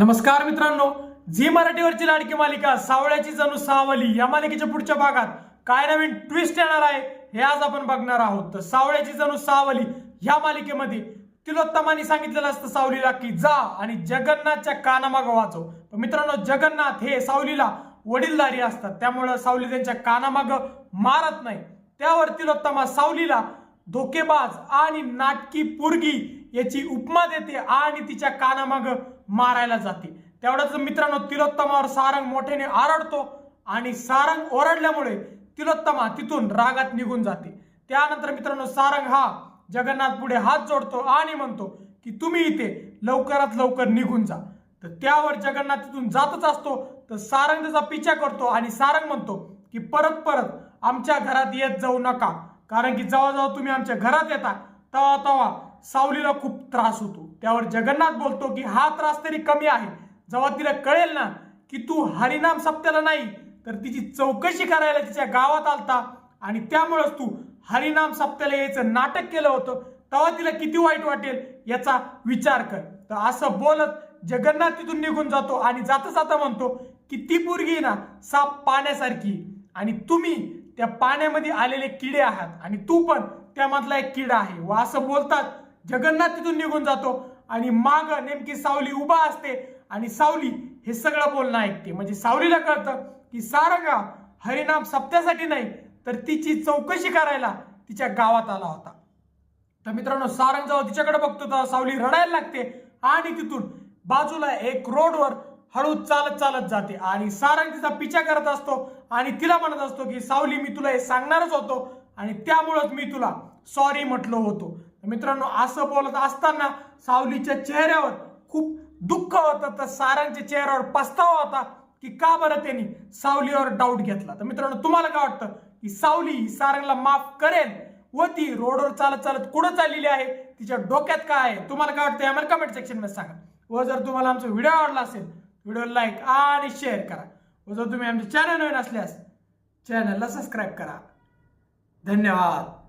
नमस्कार मित्रांनो झी मराठीवरची लाडकी मालिका सावळ्याची जणू सावली या मालिकेच्या पुढच्या भागात काय नवीन ट्विस्ट येणार आहे हे आज आपण बघणार आहोत. तर सावळ्याची जणू सावली या मालिकेमध्ये तिलोत्तमाने सांगितलेलं असतं सावलीला की जा आणि जगन्नाथच्या कानामाग वाचव. पण मित्रांनो जगन्नाथ हे सावलीला वडीलधारी असतात. त्यामुळं सावली त्यांच्या कानामाग मारत नाही. त्यावर तिलोत्तमा सावलीला धोकेबाज आणि नाटकी पुरगी याची उपमा देते आणि तिच्या कानामाग मारायला जाते. तेवढ्याच मित्रांनो तिलोत्तमावर सारंग मोठ्याने आरडतो आणि सारंग ओरडल्यामुळे तिलोत्तमा तिथून रागात निघून जाते. त्यानंतर मित्रांनो सारंग हा जगन्नाथ पुढे हात जोडतो आणि म्हणतो की तुम्ही इथे लवकरात लवकर निघून जा. तर त्यावर जगन्नाथ तिथून जातच असतो. तर सारंग त्याचा पिछा करतो आणि सारंग म्हणतो की परत परत आमच्या घरात येत जाऊ नका. कारण की जेव्हा तुम्ही आमच्या घरात येता तेव्हा तेव्हा सावलीला खूप त्रास होतो. त्यावर जगन्नाथ बोलतो की हा त्रास तरी कमी आहे. जेव्हा तिला कळेल ना की तू हरिनाम सप्त्याला नाही तर तिची चौकशी करायला तिच्या गावात आलता आणि त्यामुळेच तू हरिनाम सप्त्याला यायचं नाटक केलं होतं. तेव्हा तिला किती वाईट वाटेल याचा विचार कर. तर असं बोलत जगन्नाथ तिथून निघून जातो आणि जाता जाता म्हणतो की ती पोरगी ना साप पाण्यासारखी आणि तुम्ही त्या पाण्यामध्ये आलेले किडे आहात. आणि तू पण त्यामधला एक किडा आहे. व असं बोलतात जगन्नाथ तिथून निघून जातो आणि माग नेमकी सावली उभा असते आणि सावली हे सगळं बोलणं ऐकते. म्हणजे सावलीला कळतं की सारंगा हरिनाम सप्त्यासाठी नाही तर तिची चौकशी करायला तिच्या गावात आला होता. तर मित्रांनो सारंग जेव्हा तिच्याकडे बघतो तेव्हा सावली रडायला लागते आणि तिथून बाजूला एक रोडवर हळू चालत चालत जाते. आणि सारंग तिचा पिछा करत असतो आणि तिला म्हणत असतो की सावली मी तुला हे सांगणारच होतो आणि त्यामुळंच मी तुला सॉरी म्हटलो होतो. मित्रांनो असं बोलत असताना सावलीच्या चेहऱ्यावर खूप दुःख होतं. तर सारंगच्या चेहऱ्यावर पस्तावा होता की का बरं त्यांनी सावलीवर डाऊट घेतला? तर मित्रांनो तुम्हाला काय वाटतं की सावली ही सारंगला माफ करेल व ती रोडवर चालत चालत कुठं चाललेली आहे? तिच्या डोक्यात काय आहे? तुम्हाला काय वाटतं? आम्हाला कमेंट सेक्शनमध्ये सांगा. व जर तुम्हाला आमचा व्हिडिओ आवडला असेल व्हिडिओ लाईक आणि शेअर करा. व जर तुम्ही आमचे चॅनल नवीन असल्यास चॅनलला सबस्क्राईब करा. धन्यवाद.